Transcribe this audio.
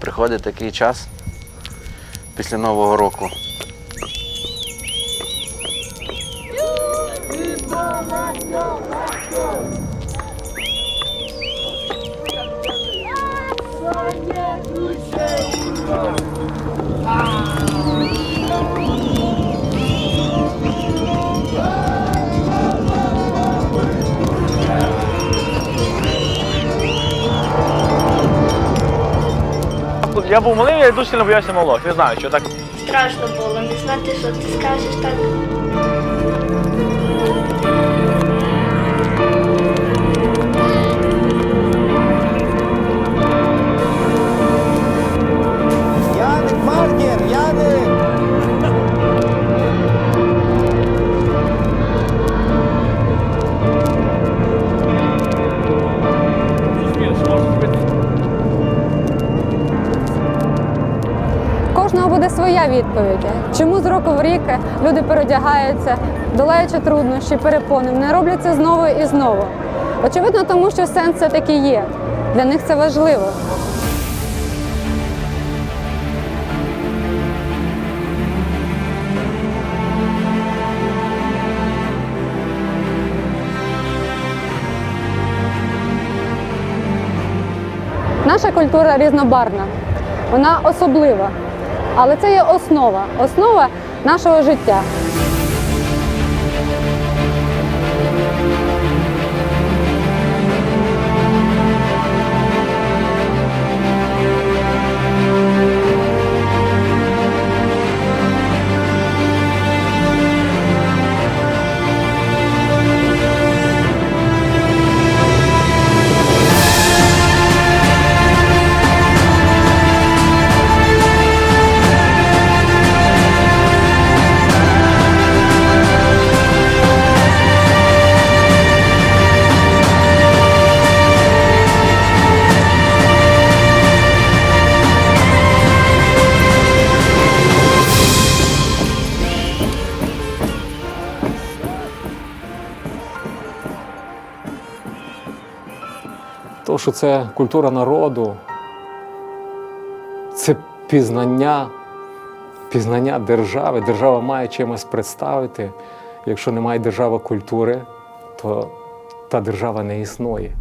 приходить такий час після Нового року. Я був малим, я дуже сильно боявся малого. Не знаю, що так. Страшно було, не знати, що ти скажеш так. Буде своя відповідь. Чому з року в рік люди переодягаються, долаючи труднощі, перепони, не роблять це знову і знову. Очевидно, тому що сенс все таки є. Для них це важливо. Наша культура різнобарна, вона особлива, але це є основа, основа нашого життя. То, що це культура народу, це пізнання, пізнання держави. Держава має чимось представити. Якщо немає держави культури, то та держава не існує.